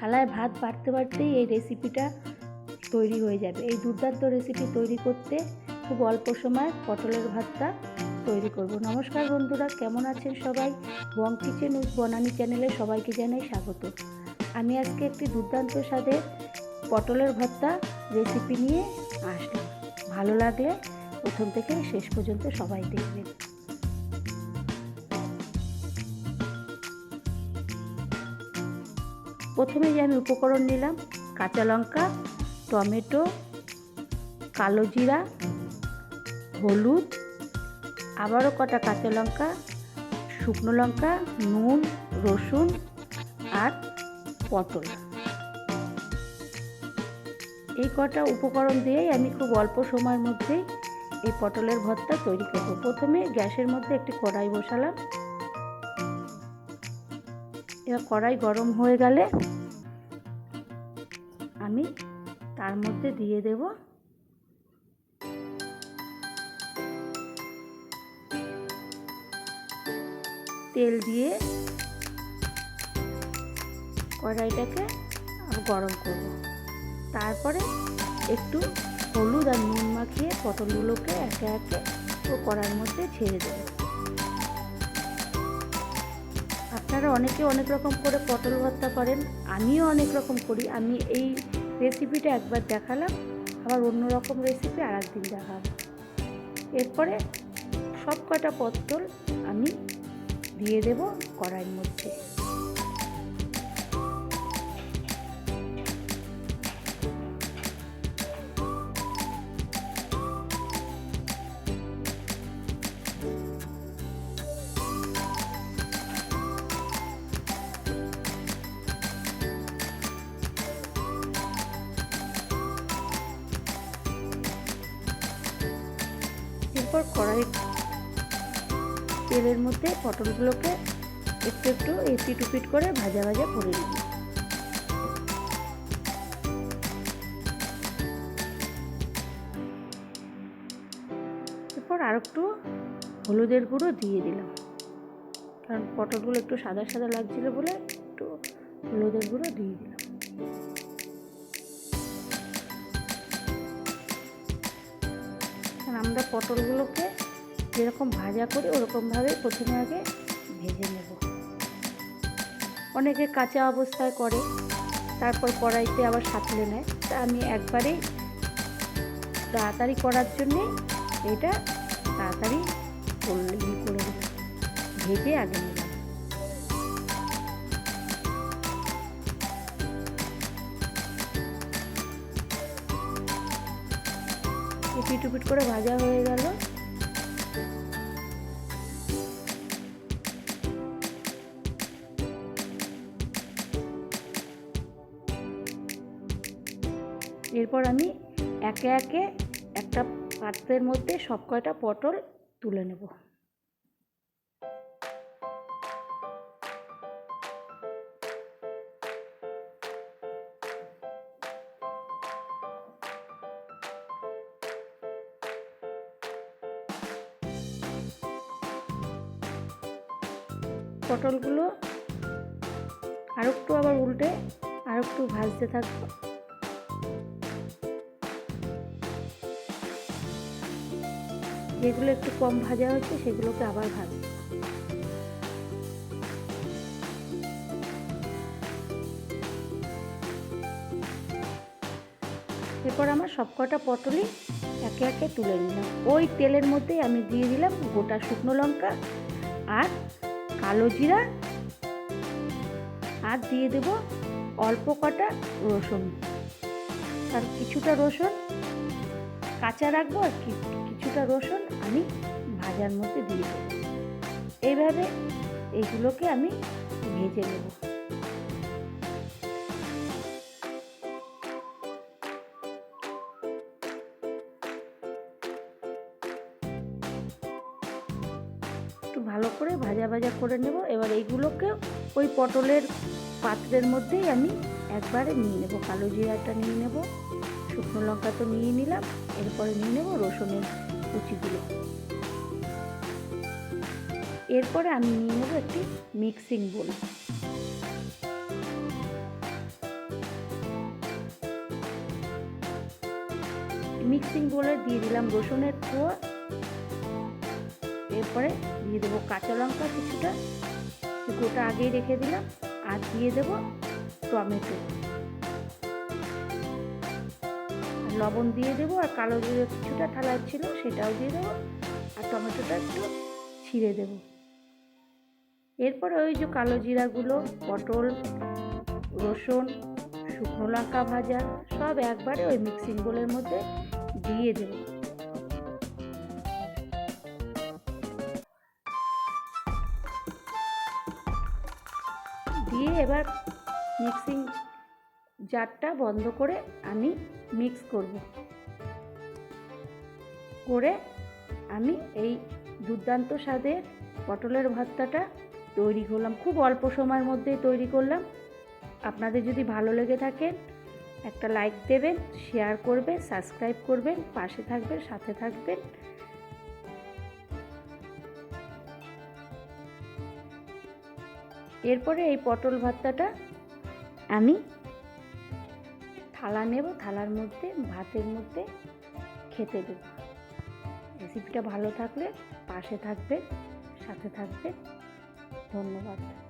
থালায় ভাত বাড়তে বাড়তেই এই রেসিপিটা তৈরি হয়ে যাবে। এই দুর্দান্ত রেসিপি তৈরি করতে খুব অল্প সময় পটলের ভাতটা তৈরি করব। নমস্কার বন্ধুরা, কেমন আছেন সবাই? বং কিচেন উইথ বনানি চ্যানেলে সবাইকে জানাই স্বাগত। আমি আজকে একটি দুর্দান্ত স্বাদের পটলের ভর্তা রেসিপি নিয়ে আসলাম। ভালো লাগলে প্রথম থেকে শেষ পর্যন্ত সবাই দেখবেন। প্রথমে যে আমি উপকরণ নিলাম, কাঁচা লঙ্কা, টমেটো, কালো জিরা, হলুদ, আবারও কটা কাঁচা লঙ্কা, শুকনো লঙ্কা, নুন, রসুন আর পটল। এই কটা উপকরণ দিয়েই আমি খুব অল্প সময়ের মধ্যেই এই পটলের ভর্তা তৈরি করব। প্রথমে গ্যাসের মধ্যে একটি কড়াই বসালাম। কড়াই গরম হয়ে গেলে আমি তার মধ্যে দিয়ে দেব তেল দিয়ে কড়াইটাকে গরম করব। তারপরে একটু হলুদ আর নুন মাখিয়ে পটলগুলোকে একে একে কড়ার মধ্যে ছেড়ে দেবো। আপনারা অনেকে অনেক রকম করে পটল ভর্তা করেন, আমিও অনেক রকম করি। আমি এই রেসিপিটা একবার দেখালাম, আবার অন্য রকম রেসিপি আর একদিন দেখাবো। এরপরে সব কটা পটল আমি দিয়ে দেব কড়াইয়ের মধ্যে। এরপর কড়াই তেলের মধ্যে পটলগুলোকে একটু একটু এপিট উপিট করে ভাজা ভাজা করে নিব। এরপর আর একটু হলুদের গুঁড়ো দিয়ে দিলাম। কারণ পটলগুলো একটু সাদা সাদা লাগছিল বলে একটু হলুদের গুঁড়ো দিয়ে দিলাম। আমরা পটলগুলোকে যেরকম ভাজা করি ওরকমভাবে প্রথমে আগে ভেজে নেব। অনেকে কাঁচা অবস্থায় করে, তারপর কড়াইতে আবার সাঁতলে নেয়। তা আমি একবারেই তাড়াতাড়ি করার জন্যে এটা তাড়াতাড়ি করে ভেজে আগে নিলাম এপিট টুপিট করে ভাজা হয়ে গেল। এরপর আমি একে একে একটা পাত্রের মধ্যে সব কয়টা পটল তুলে নেব। পটলগুলো আর একটু আবার উল্টে আর একটু ভাজতে থাকব। যেগুলো একটু কম ভাজা হচ্ছে সেগুলোকে আবার ভাজবো। এরপর আমার সবকটা পটলই একে একে তুলে নিলাম। ওই তেলের মধ্যেই আমি দিয়ে দিলাম গোটা শুকনো লঙ্কা আর কালো জিরা আর দিয়ে দেব অল্প কটা রসুন। আর কিছুটা রসুন কাঁচা রাখব আর কিছুটা রসুন আমি ভাজার মধ্যে দিয়ে দেবো। এইভাবে এইগুলোকে আমি ভেজে নেব। একটু ভালো করে ভাজা ভাজা করে নেব। এবার এইগুলোকে ওই পটলের পাত্রের মধ্যেই আমি একবারে নিয়ে নেব। কালো জিরাটা নিয়ে নেব, শুকনো লঙ্কা তো নিয়ে নিলাম, এরপরে নিয়ে নেব রসুনের কুচিগুলো। এরপরে আমি নিয়ে নেব একটি মিক্সিং বোল। মিক্সিং বোলে দিয়ে দিলাম রসুনের কুয়া এরপরে দিয়ে দেবো কাঁচা লঙ্কা কিছুটা। গোটা আগেই রেখে দিলাম, আর দিয়ে দেবো টমেটো। লবণ দিয়ে দেবো, আর কালো জিরে কিছুটা থালার ছিল সেটাও দিয়ে দেবো, আর টমেটোটা একটু ছিঁড়ে দেবো। এরপরে ওই যে কালো জিরাগুলো, পটল, রসুন, শুকনো লঙ্কা ভাজা, সব একবারে ওই মিক্সিং বোলের মধ্যে দিয়ে দেব। এবার মিক্সিং জারটা বন্ধ করে আমি মিক্স করব। করে আমি এই দুর্দান্ত স্বাদের পটলের ভর্তাটা তৈরি করলাম। খুব অল্প সময়ের মধ্যেই তৈরি করলাম। আপনাদের যদি ভালো লেগে থাকে, একটা লাইক দেবেন শেয়ার করবেন সাবস্ক্রাইব করবেন, পাশে থাকবেন, সাথে থাকবেন। এরপরে এই পটল ভর্তাটা আমি থালা নেব, থালার মধ্যে, ভাতের মধ্যে খেতে দেব। রেসিপিটা ভালো থাকলে, পাশে থাকবে সাথে থাকবে ধন্যবাদ।